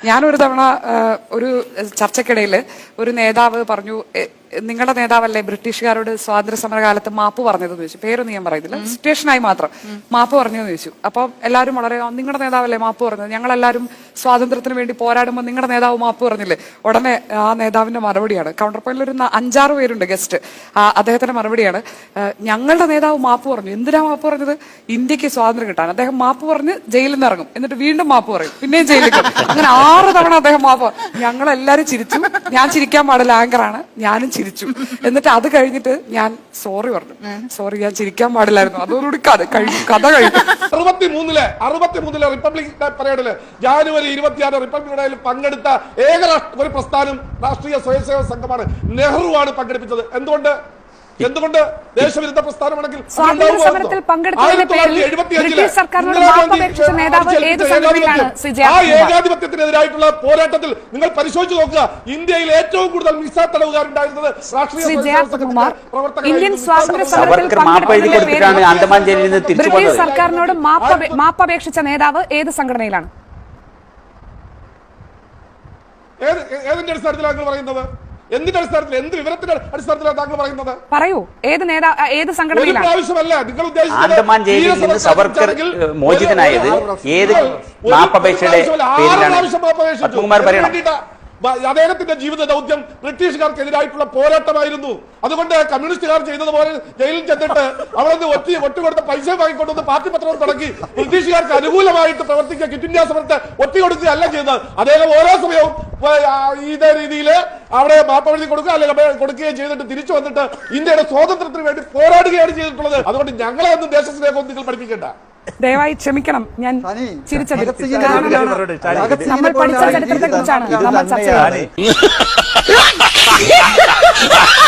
ഞാനൊരു തവണ ഒരു ചർച്ചക്കിടയിൽ ഒരു നേതാവ് പറഞ്ഞു "എ, നിങ്ങളുടെ നേതാവല്ലേ ബ്രിട്ടീഷുകാരോട് സ്വാതന്ത്ര്യ സമരകാലത്ത് മാപ്പ് പറഞ്ഞതെന്ന് ചോദിച്ചു. പേരൊന്നും ഞാൻ പറയുന്നില്ല സിറ്റുവേഷനായി മാത്രം മാപ്പ് പറഞ്ഞതെന്ന് ചോദിച്ചു. അപ്പോൾ എല്ലാവരും വളരെ നിങ്ങളുടെ നേതാവല്ലേ മാപ്പ് പറഞ്ഞത്? ഞങ്ങളെല്ലാവരും സ്വാതന്ത്ര്യത്തിന് വേണ്ടി പോരാടുമ്പോൾ നിങ്ങളുടെ നേതാവ് മാപ്പ് പറഞ്ഞില്ലേ? ഉടനെ ആ നേതാവിന്റെ മറുപടിയാണ്. കൗണ്ടർ പോയിന്റിൽ ഒരു അഞ്ചാറ് പേരുണ്ട് ഗസ്റ്റ് അദ്ദേഹത്തിന്റെ മറുപടിയാണ് ഞങ്ങളുടെ നേതാവ് മാപ്പ് പറഞ്ഞു. എന്തിനാ മാപ്പ് പറഞ്ഞത്? ഇന്ത്യയ്ക്ക് സ്വാതന്ത്ര്യം കിട്ടാൻ. അദ്ദേഹം മാപ്പ് പറഞ്ഞ് ജയിലിൽ നിന്ന് ഇറങ്ങും. എന്നിട്ട് വീണ്ടും മാപ്പ് പറയും. പിന്നെയും ജയിലിൽ അങ്ങനെ ആറ് തവണ അദ്ദേഹം മാപ്പ് ഞങ്ങളെല്ലാവരും ചിരിച്ചു. ഞാൻ ചിരിക്കാൻ പാടില്ല ആങ്കറാണ്. ഞാനും ചിരിച്ചു. എന്നിട്ട് അത് കഴിഞ്ഞിട്ട് ഞാൻ സോറി പറഞ്ഞു. സോറി ഞാൻ ചിരിക്കാൻ പാടില്ലായിരുന്നു. അതോടുകൂടി കഥ കഴിഞ്ഞു. കഥ കഴിഞ്ഞു. അറുപത്തിമൂന്നിലെ അറുപത്തിമൂന്നിലെ റിപ്പബ്ലിക് ഡേ പരേഡിൽ ജാനുവരി ഇരുപത്തിയാറ് റിപ്പബ്ലിക് ഡേയിൽ പങ്കെടുത്ത ഏക ഒരു പ്രസ്ഥാനം രാഷ്ട്രീയ സ്വയംസേവക സംഘമാണ് നെഹ്റുവാണ് പങ്കെടുപ്പിച്ചത്. എന്തുകൊണ്ട്? എന്തുകൊണ്ട് ദേശവിരുദ്ധ പ്രസ്ഥാനമാണെങ്കിൽ സ്വാതന്ത്ര്യ അതുണ്ടാവുമോ? സമരത്തിൽ പങ്കെടുത്തതിന്റെ പേരിൽ 1975 ബ്രിട്ടീഷ് സർക്കാരിനോട് ഇന്ദിരാഗാന്ധി നേതാവ് ഏത് സംഘടനയിലാണ് ആ? ഏകാധിപത്യത്തിനെതിരായിട്ടുള്ള പോരാട്ടത്തിൽ നിങ്ങൾ പരിശോധിച്ചു നോക്കുക ഇന്ത്യയിൽ ഏറ്റവും കൂടുതൽ മിസാ തടവുകാരുണ്ടായിരുന്നത്. ഇന്ത്യൻ സ്വാതന്ത്ര്യ സമരത്തിൽ പങ്കെടുത്തതിന്റെ പേരിൽ ബ്രിട്ടീഷ് സർക്കാരിനോട് മാപ്പപേക്ഷിച്ച നേതാവ് ഏത് സംഘടനയിലാണ് ഏത് ഏതിന്റെ അടിസ്ഥാനത്തിലാണ് നിങ്ങൾ പറയുന്നത് എന്തിന്റെ അടിസ്ഥാനത്തിൽ എന്ത് വിവരത്തിന്റെ അടിസ്ഥാനത്തിലാണ് താങ്കൾ പറയുന്നത്? പറയൂ. ഏത് നേതാ ഏത് ഒരു സംഘടനയിലാണ് പ്രാവശ്യമല്ല നിങ്ങൾ ഉദ്ദേശിച്ചത് സവർക്കർ മോചിതനായത് ഏത് മാപ്പപേക്ഷയുടെ പേരിലാണ്? അദ്ദേഹത്തിന്റെ ജീവിത ദൗത്യം ബ്രിട്ടീഷുകാർക്കെതിരായിട്ടുള്ള പോരാട്ടമായിരുന്നു. അതുകൊണ്ട് കമ്മ്യൂണിസ്റ്റുകാർ ചെയ്തതുപോലെ ജയിലിൽ ചെന്നിട്ട് അവിടെ നിന്ന് ഒറ്റ ഒറ്റുകൊടുത്ത പൈസ വാങ്ങിക്കൊണ്ടുവന്ന് പാർട്ടി പത്രം തുടങ്ങി ബ്രിട്ടീഷുകാർക്ക് അനുകൂലമായിട്ട് പ്രവർത്തിക്കുക കിറ്റ് ഇന്ത്യ സമരത്തെ ഒറ്റുകൊടുക്കുകയല്ല ചെയ്തത് അദ്ദേഹം ഓരോ സമയവും ഇതേ രീതിയിൽ അവിടെ മാപ്പഴുതി കൊടുക്കുക അല്ലെങ്കിൽ കൊടുക്കുകയും ചെയ്തിട്ട് തിരിച്ചു വന്നിട്ട് ഇന്ത്യയുടെ സ്വാതന്ത്ര്യത്തിന് വേണ്ടി പോരാടുകയാണ് ചെയ്തിട്ടുള്ളത്. അതുകൊണ്ട് ഞങ്ങളെ ഒന്നും ദേശസ്നേഹം നിങ്ങൾ പഠിപ്പിക്കേണ്ട. ദയവായി ക്ഷമിക്കണം ഞാൻ ചിരിച്ചത് നമ്മൾ പഠിച്ച ചരിത്രത്തെ കുറിച്ചാണ് നമ്മൾ ചർച്ച ചെയ്യുന്നത്